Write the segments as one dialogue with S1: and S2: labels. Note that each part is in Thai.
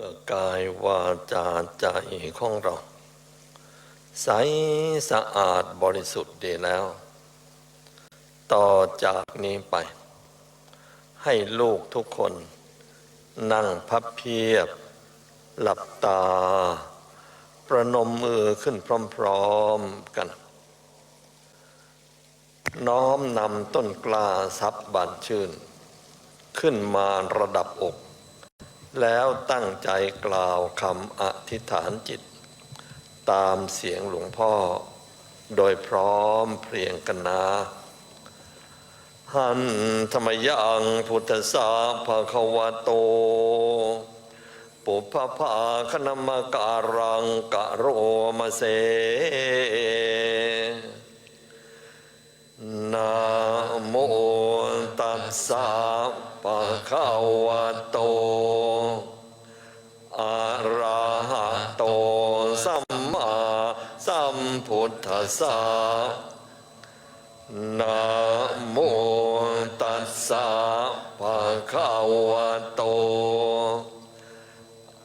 S1: มื่อกายวาจาใจของเรา ใสสะอาดบริสุทธิ์ดีแล้ว ต่อจากนี้ไป ให้ลูกทุกคน นั่งพับเพียบ หลับตา ประนมมือขึ้นพร้อมๆกัน น้อมนำต้นกล้าซับบานชื่น ขึ้นมาระดับอก แล้วตั้งใจกล่าวคำอธิษฐานจิต ตามเสียงหลวงพ่อ โดยพร้อมเพรียงกันนะหันธรรมยังพุทธสาภาควะโต ปุพพภาคณมการังกะโรมาเสนะโมตัสสะปะคะวะโต ทธัสสะนะโมตัสสะภะคะวะโต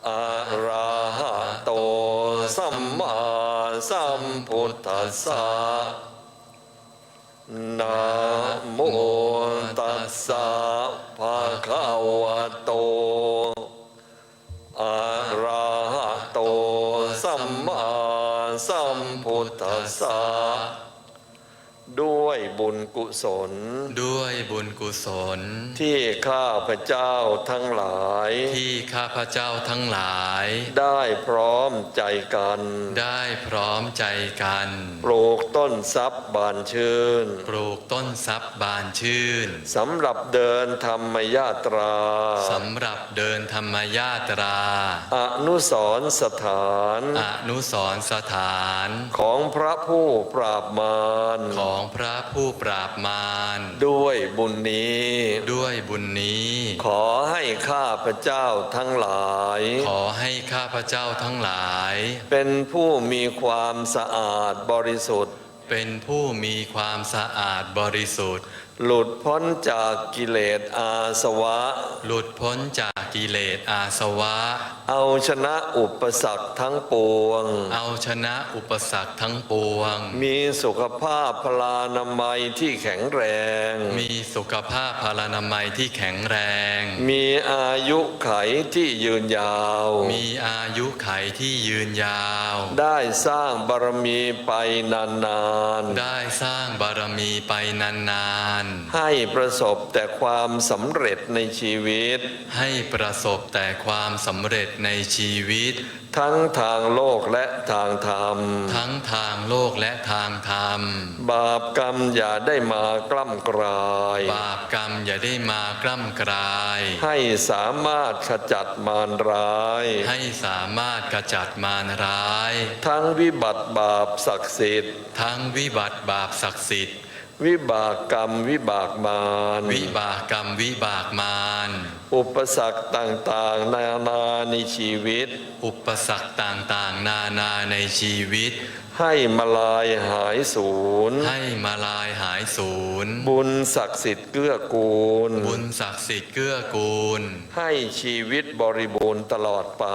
S1: อะระหะโตสัมมาสัมพุทธัสสะนะโมตัสสะภะคะวะโตอะระ ตัสสะดู วยบุญกุศล
S2: ด้วยบุญกุศล
S1: ที่ข้าพเจ้าทั้งหลาย
S2: ที่ข้าพเจ้าทั้งหลาย
S1: ได้พร้อมใจกัน
S2: ได้พร้อมใจกัน
S1: ปลูกต้นทรัพย์บานชื่น
S2: ปลูกต้นทรัพย์บานชื่น
S1: สำหรับเดินธรรมยาตรา
S2: สำหรับเดินธรรมยาตรา
S1: อนุสรณ์สถาน
S2: อนุสรณ์สถาน
S1: ของพระผู้ปราบมาร
S2: ของพระผู้ปราบมาร
S1: ด้วยบุญนี้
S2: ด้วยบุญนี้
S1: ขอให้ข้าพเจ้าทั้งหลาย
S2: ขอให้ข้าพเจ้าทั้งหลาย
S1: เป็นผู้มีความสะอาดบริสุทธิ์
S2: เป็นผู้มีความสะอาดบริสุทธิ์
S1: หลุดพ้นจากกิเลสอาสวะ
S2: หลุดพ้นจากกิเลสอาสวะ
S1: เอาชนะอุปสรรคทั้งปวง
S2: เอาชนะอุปสรรคทั้งปวง
S1: มีสุขภาพพลานามัยที่แข็งแรง
S2: มีสุขภาพพลานามัยที่แข็งแรง
S1: มีอายุไขที่ยืนยาว
S2: มีอายุไขที่ยืนยาว
S1: ได้สร้างบารมีไปนานๆ
S2: ได้สร้างบารมีไปนาน
S1: ให้ประสบแต่ความสำเร็จในชีวิต
S2: ๆให้ประสบแต่ความสำเร็จในชีวิต
S1: ทั้งทางโลกและทางธรรม
S2: ทั้งทางโลกและทางธรรม
S1: บาปกรรมอย่าได้มากล้ำกลาย
S2: บาปกรรมอย่าได้มากล้ำกลาย
S1: ให้สามารถขจัดมารร้าย
S2: ให้สามารถกระจัดมารร้าย
S1: ทั้งวิบัติบาปศักดิ์สิทธิ์
S2: ทั้งวิบัติบาปศักดิ์สิทธิ์
S1: วิบากกรรมวิบากมาร
S2: วิบากกรรมวิบากมาร
S1: อุปสรรคต่างๆ นานาในชีวิต
S2: อุปสรรคต่างๆ นานาในชีวิต
S1: ให้มาลายหายสูญ
S2: ให้มาลายหายสูญ
S1: บุญศักดิ์สิทธิ์เกื้อกูล
S2: บุญศักดิ์สิทธิ์เกื้อกูล
S1: ให้ชีวิตบริบูรณ์ตลอดไป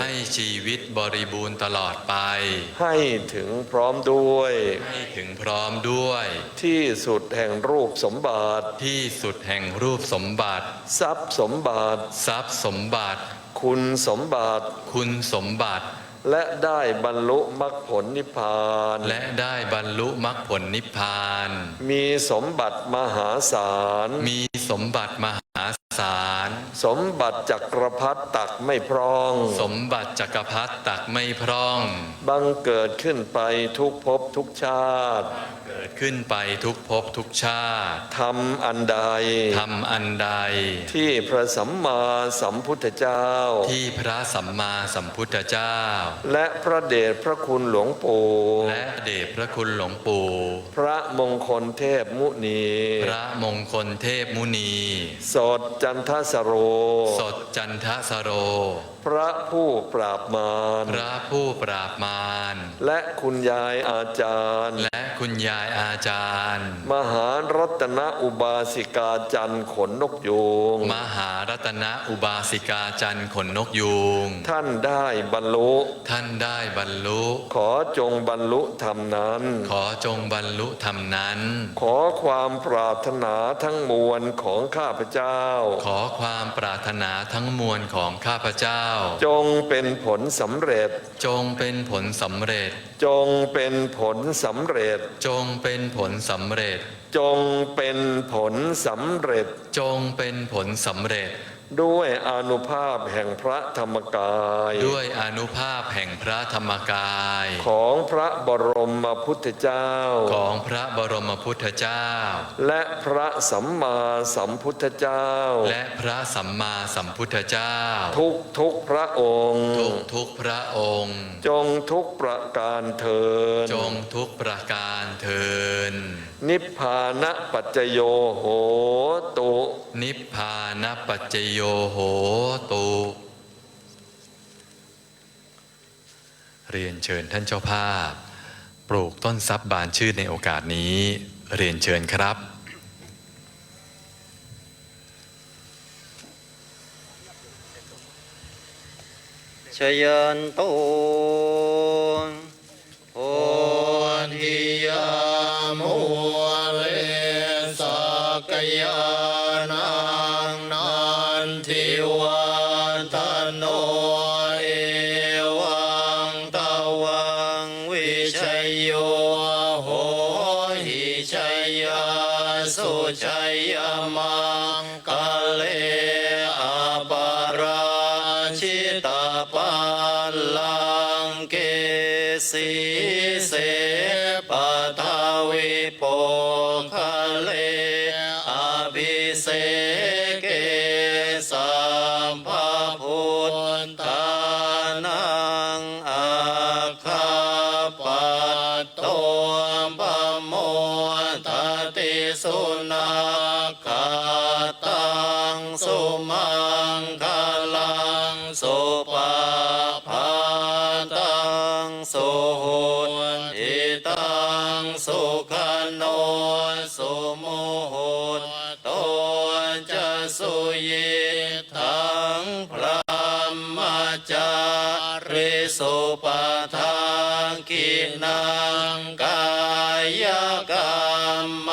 S2: ให้ชีวิตบริบูรณ์ตลอดไป
S1: ให้ถึงพร้อมด้วย
S2: ให้ถึงพร้อมด้วย
S1: ที่สุดแห่งรูปสมบัติ
S2: ที่สุดแห่งรูปสมบัติ
S1: ทรัพย์สมบัติ
S2: ทรัพย์สมบัติ
S1: คุณสมบัติ
S2: คุณสมบัติ
S1: และได้บรรลุมรรคผลนิพพาน
S2: และได้บรรลุมรรคผลนิพพาน
S1: มีสมบัติมหาศาล
S2: มีสมบัติมหา ศาล
S1: สมบัติจักรพรรดิตักไม่พร่อง
S2: สมบัติจักรพรรดิตักไม่พร่อง
S1: บังเกิดขึ้นไปทุกภพทุกชาติ
S2: เกิดขึ้นไปทุกภพทุกชาติ
S1: ทำอันใด
S2: ทำอันใด
S1: ที่พระสัมมาสัมพุทธเจ้า
S2: ที่พระสัมมาสัมพุทธเจ้า
S1: และพระเดชพระคุณหลวงปู่
S2: และเดชพระคุณหลวงปู่
S1: พระมงคลเทพมุนี
S2: พระมงคลเทพมุนี
S1: สดจัจันทสโร
S2: สดจันทสโร
S1: พระผู้ปราบมาร
S2: พระผู้ปราบมาร
S1: และคุณยายอาจารย์
S2: และคุณยายอาจารย์
S1: มหารัตนอุบาสิกาจันทร์ขนนกยูง
S2: มหารัตนอุบาสิกาจันทร์ขนนกยูง
S1: ท่านได้บรรลุ
S2: ท่านได้บรรลุ
S1: ขอจงบรรลุธรรมนั้น
S2: ขอจงบรรลุธรรมนั้น
S1: ขอความปรารถนาทั้งมวลของข้าพเจ้า
S2: ขอความปรารถนาทั้งมวลของข้าพเจ้า
S1: จงเป็นผลสำเร็จ
S2: จงเป็นผลสำเร็จ
S1: จงเป็นผลสำเร็จ
S2: จงเป็นผลสำเร็จ
S1: จงเป็นผลสำเร็จ
S2: จงเป็นผลสำเร็จ
S1: ด้วยอานุภาพแห่งพระธรรมกาย
S2: ด้วยอนุภาพแห่งพระธรรมกาย
S1: ของพระบรมพุทธเจ้า
S2: ของพระบรมพุทธเจ้า
S1: และพระสัมมาสัมพุทธเจ้า
S2: และพระสัมมาสัมพุทธเจ้า
S1: ทุกทุกพระองค์
S2: ทุกทุกพระองค์
S1: จงทุกประการเทิน
S2: จงทุกประการเทิน
S1: นิพพานะปัจจโยโหตุ
S2: นิพพานปัจจโยโหตุ เรียนเชิญท่านเจ้าภาพ ปลูกต้นทรัพย์บานชื่นในโอกาสนี้ เรียนเชิญครับ
S3: ชยันโต
S4: ทิวัตโนเอวังตะวังวิชัยโยโหหิชัยยาสุชัยยมังกาเลอาปาราชิตาปัลลังเกสีเส สุมังคลังสุปาพาตังสุหุทิตังสุขโนสุโมโหโตจะสุยิทังพระมจาริสุปทานกินังกายกรรม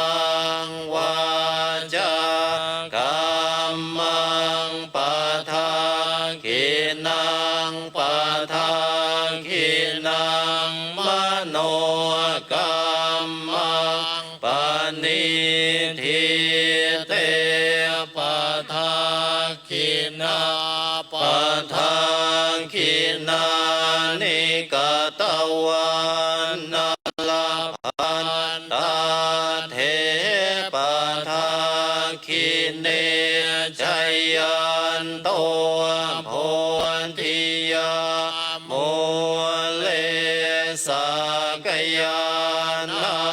S4: นาปทานกินานิกตวันนาลาพันตาเทปทานกิเนชัยยันโตโพธิยาโมเลสกยานัง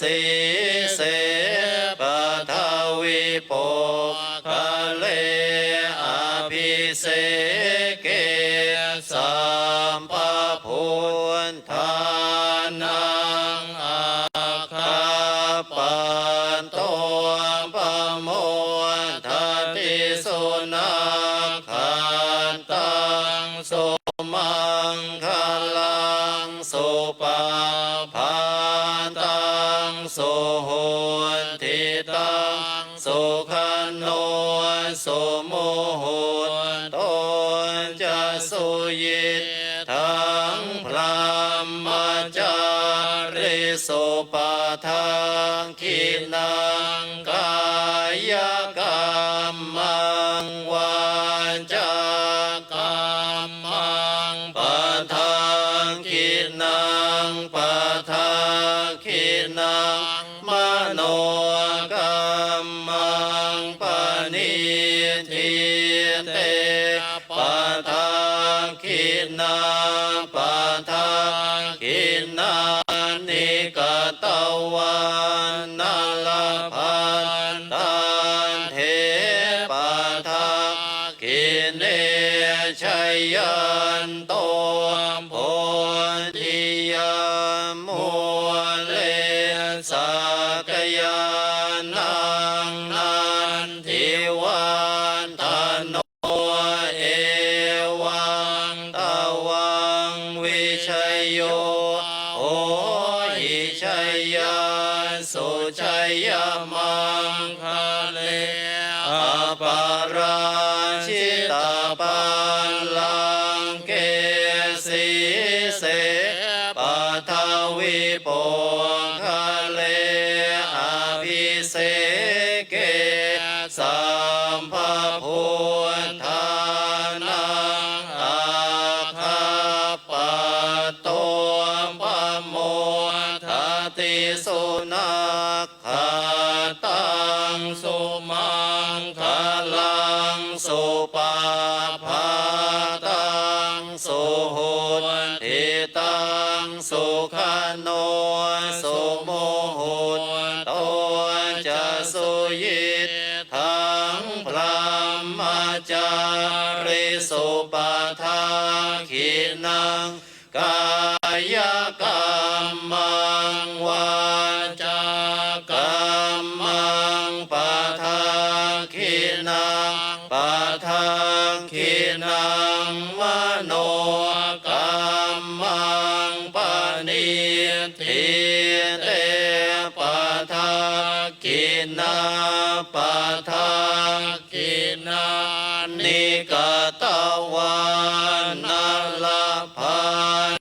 S4: สี ริสุปทานขินังกายกรรมังวาจากรรมังปาทานขินังปาทานขินังมโนกัมมังปณิทิเตปะทังคินาปะทังคินา นิกตวันนาลพันตันเทปะทังกินเนชัยยันโตโพธิยมุเลสักยาาตังสุมังคลังสุปาภาตังสุหุติตังสุขโนสุโมหุตโตจะสุยิตทังพรหมจาริสุปาทาขินังกายกรรมังวาจาก นังมโนกรรมังปณิทิเตปะทาขินาปะทาขินานิกตวานาลพันตั